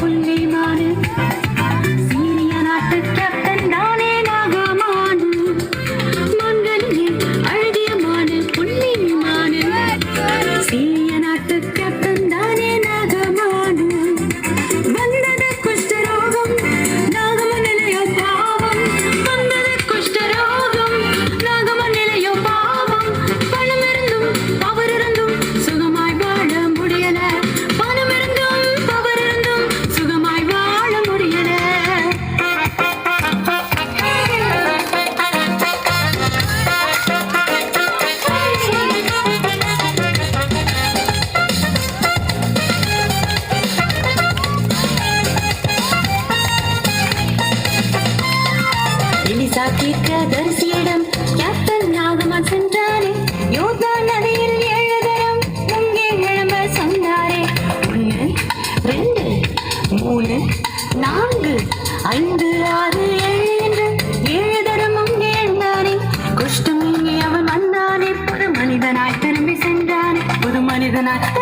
புல்வ தீர்க்கதரிசியிடம் captain நாகமான் சென்றாரே. யோர்தா நதியில் ஏழு தரம் முங்கே எழும்ப சொன்னாரே. ஒன்று ரெண்டு மூணு நான்கு ஐந்து ஆறு ஏழு என்று ஏழு தரம் முங்கே எழுந்தாரே. குஷ்டம் நீங்கி அவன் வந்தானே. ஒரு மனிதனாய் திரும்பி சென்றானே. ஒரு மனிதனாய்